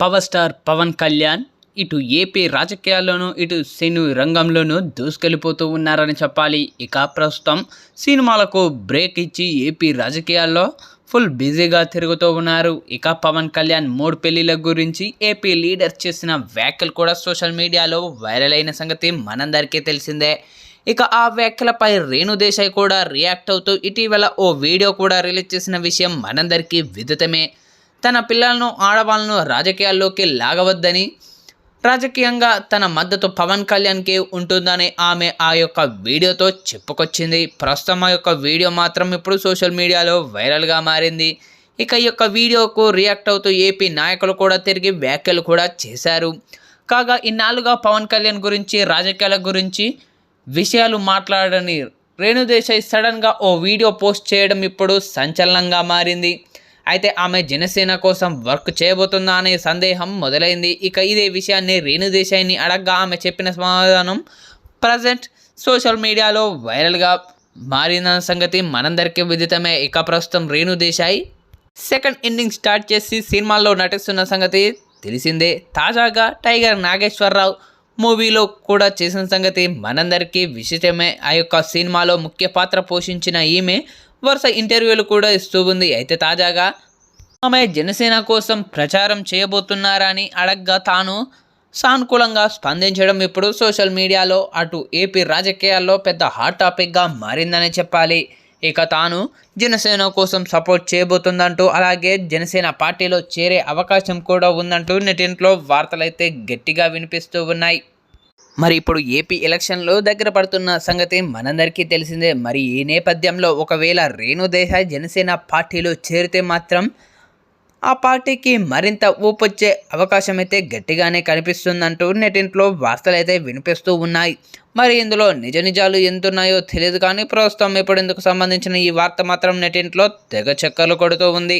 Power star Pawan Kalyan ఇటు AP రాజకీయాల్లోనూ ఇటు సినీ రంగంలోనూ దూసుకెళ్ళిపోతూ ఉన్నారని చెప్పాలి. ఇక ప్రస్తుతం సినిమాలకు బ్రేక్ ఇచ్చి ఏపీ రాజకీయాల్లో ఫుల్ బిజీగా తిరుగుతూ ఉన్నారు. ఇక పవన్ కళ్యాణ్ మూడు పెళ్ళిల గురించి ఏపీ లీడర్ చేసిన వ్యాఖ్యలు కూడా సోషల్ మీడియాలో వైరల్ అయిన సంగతి మనందరికీ తెలిసిందే. ఇక ఆ వ్యాఖ్యలపై రేణు దేశాయ్ కూడా రియాక్ట్ అవుతూ ఇటీవల ఓ వీడియో కూడా రిలీజ్ చేసిన విషయం మనందరికీ విదితమే. తన పిల్లలను ఆడవాళ్ళను రాజకీయాల్లోకి లాగవద్దని రాజకీయంగా తన మద్దతు పవన్ కళ్యాణ్కి ఉంటుందని ఆమె ఆ యొక్క వీడియోతో చెప్పుకొచ్చింది. ప్రస్తుతం ఆ యొక్క వీడియో మాత్రం ఇప్పుడు సోషల్ మీడియాలో వైరల్గా మారింది. ఇక ఈ యొక్క వీడియోకు రియాక్ట్ అవుతూ ఏపీ నాయకులు కూడా తిరిగి వ్యాఖ్యలు కూడా చేశారు. కాగా ఇన్నాళ్ళుగా పవన్ కళ్యాణ్ గురించి రాజకీయాల గురించి విషయాలు మాట్లాడని రేణుదేశాయ్ సడన్గా ఓ వీడియో పోస్ట్ చేయడం ఇప్పుడు సంచలనంగా మారింది. అయితే ఆమె జనసేన కోసం వర్క్ చేయబోతుందా అనే సందేహం మొదలైంది. ఇక ఇదే విషయాన్ని రేణుదేశాయ్ని అడగ్గా ఆమె చెప్పిన సమాధానం ప్రజెంట్ సోషల్ మీడియాలో వైరల్గా మారిన సంగతి మనందరికీ విదితమే. ఇక ప్రస్తుతం రేణుదేశాయ్ సెకండ్ ఇన్నింగ్ స్టార్ట్ చేసి సినిమాల్లో నటిస్తున్న సంగతి తెలిసిందే. తాజాగా టైగర్ నాగేశ్వరరావు మూవీలో కూడా చేసిన సంగతి మనందరికీ విశిష్టమే. ఆ యొక్క సినిమాలో ముఖ్య పాత్ర పోషించిన ఈమె వరుస ఇంటర్వ్యూలు కూడా ఇస్తూ ఉంది. అయితే తాజాగా ఆమె జనసేన కోసం ప్రచారం చేయబోతున్నారా అని అడగ్గా తాను సానుకూలంగా స్పందించడం ఇప్పుడు సోషల్ మీడియాలో అటు ఏపీ రాజకీయాల్లో పెద్ద హాట్ టాపిక్గా మారిందని చెప్పాలి. ఇక తాను జనసేన కోసం సపోర్ట్ చేయబోతుందంటూ అలాగే జనసేన పార్టీలో చేరే అవకాశం కూడా ఉందంటూ నెటింట్లో వార్తలైతే గట్టిగా వినిపిస్తూ ఉన్నాయి. మరి ఇప్పుడు ఏపీ ఎలక్షన్లు దగ్గర పడుతున్న సంగతి మనందరికీ తెలిసిందే. మరి ఈ నేపథ్యంలో ఒకవేళ రేణుదేశాయ్ జనసేన పార్టీలో చేరితే మాత్రం ఆ పార్టీకి మరింత ఊపొచ్చే అవకాశం అయితే గట్టిగానే కనిపిస్తుందంటూ నెటింట్లో వార్తలు అయితే వినిపిస్తూ ఉన్నాయి. మరి ఇందులో నిజ నిజాలు ఎంతున్నాయో తెలియదు కానీ ప్రస్తుతం ఇప్పుడు ఇందుకు సంబంధించిన ఈ వార్త మాత్రం నెటింట్లో తెగ చక్కర్లు కొడుతూ ఉంది.